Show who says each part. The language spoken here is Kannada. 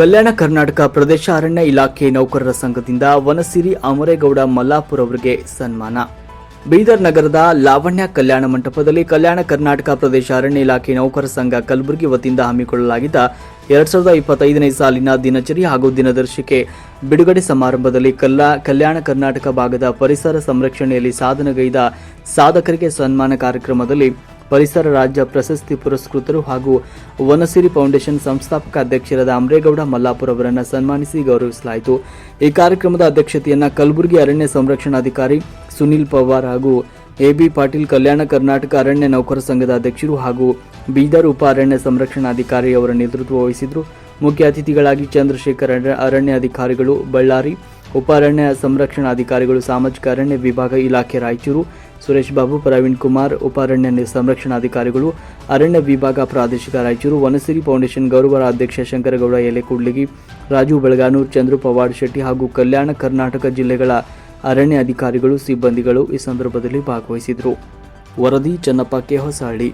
Speaker 1: ಕಲ್ಯಾಣ ಕರ್ನಾಟಕ ಪ್ರದೇಶ ಅರಣ್ಯ ಇಲಾಖೆ ನೌಕರರ ಸಂಘದಿಂದ ವನಸಿರಿ ಅಮರೇಗೌಡ ಮಲ್ಲಾಪುರ್ ಅವರಿಗೆ ಸನ್ಮಾನ. ಬೀದರ್ ನಗರದ ಲಾವಣ್ಯ ಕಲ್ಯಾಣ ಮಂಟಪದಲ್ಲಿ ಕಲ್ಯಾಣ ಕರ್ನಾಟಕ ಪ್ರದೇಶ ಅರಣ್ಯ ಇಲಾಖೆ ನೌಕರ ಸಂಘ ಕಲಬುರಗಿ ವತಿಯಿಂದ ಹಮ್ಮಿಕೊಳ್ಳಲಾಗಿದ್ದ ಎರಡ್ ಸಾವಿರದ ಇಪ್ಪತ್ತೈದನೇ ಸಾಲಿನ ದಿನಚರಿ ಹಾಗೂ ದಿನದರ್ಶಿಕೆ ಬಿಡುಗಡೆ ಸಮಾರಂಭದಲ್ಲಿ ಕಲ್ಲಾ, ಕಲ್ಯಾಣ ಕರ್ನಾಟಕ ಭಾಗದ ಪರಿಸರ ಸಂರಕ್ಷಣೆಯಲ್ಲಿ ಸಾಧನೆಗೈದ ಸಾಧಕರಿಗೆ ಸನ್ಮಾನ ಕಾರ್ಯಕ್ರಮದಲ್ಲಿ ಪರಿಸರ ರಾಜ್ಯ ಪ್ರಶಸ್ತಿ ಪುರಸ್ಕೃತರು ಹಾಗೂ ವನಸಿರಿ ಫೌಂಡೇಶನ್ ಸಂಸ್ಥಾಪಕ ಅಧ್ಯಕ್ಷರಾದ ಅಮರೇಗೌಡ ಮಲ್ಲಾಪುರ್ ಅವರನ್ನು ಸನ್ಮಾನಿಸಿ ಗೌರವಿಸಲಾಯಿತು. ಈ ಕಾರ್ಯಕ್ರಮದ ಅಧ್ಯಕ್ಷತೆಯನ್ನು ಕಲಬುರಗಿ ಅರಣ್ಯ ಸಂರಕ್ಷಣಾಧಿಕಾರಿ ಸುನೀಲ್ ಪವಾರ್ ಹಾಗೂ ಎಬಿ ಪಾಟೀಲ್ ಕಲ್ಯಾಣ ಕರ್ನಾಟಕ ಅರಣ್ಯ ನೌಕರ ಸಂಘದ ಅಧ್ಯಕ್ಷರು ಹಾಗೂ ಬೀದರ್ ಉಪ ಅರಣ್ಯ ಸಂರಕ್ಷಣಾಧಿಕಾರಿ ಅವರ ನೇತೃತ್ವ ವಹಿಸಿದರು. ಮುಖ್ಯ ಅತಿಥಿಗಳಾಗಿ ಚಂದ್ರಶೇಖರ್ ಅರ- ಅರಣ್ಯ ಅಧಿಕಾರಿಗಳು ಬಳ್ಳಾರಿ, ಉಪ ಅರಣ್ಯ ಸಂರಕ್ಷಣಾಧಿಕಾರಿಗಳು, ಸಾಮಾಜಿಕ ಅರಣ್ಯ ವಿಭಾಗ ಇಲಾಖೆ ರಾಯಚೂರು ಸುರೇಶ್ ಬಾಬು, ಪ್ರವೀಣ್ ಕುಮಾರ್, ಉಪಾರಣ್ಯ ಸಂರಕ್ಷಣಾಧಿಕಾರಿಗಳು, ಅರಣ್ಯ ವಿಭಾಗ ಪ್ರಾದೇಶಿಕ ರಾಯಚೂರು, ವನಸಿರಿ ಫೌಂಡೇಶನ್ ಗೌರವರ ಅಧ್ಯಕ್ಷ ಶಂಕರಗೌಡ ಎಲೆ ಕೂಡ್ಲಿಗಿ ರಾಜು ಬೆಳಗಾನೂರ್, ಚಂದ್ರು ಪವಾಡ್ ಶೆಟ್ಟಿ ಹಾಗೂ ಕಲ್ಯಾಣ ಕರ್ನಾಟಕ ಜಿಲ್ಲೆಗಳ ಅರಣ್ಯ ಅಧಿಕಾರಿಗಳು, ಸಿಬ್ಬಂದಿಗಳು ಈ ಸಂದರ್ಭದಲ್ಲಿ ಭಾಗವಹಿಸಿದರು. ವರದಿ, ಚನ್ನಪ್ಪ ಹೊಸಹಳ್ಳಿ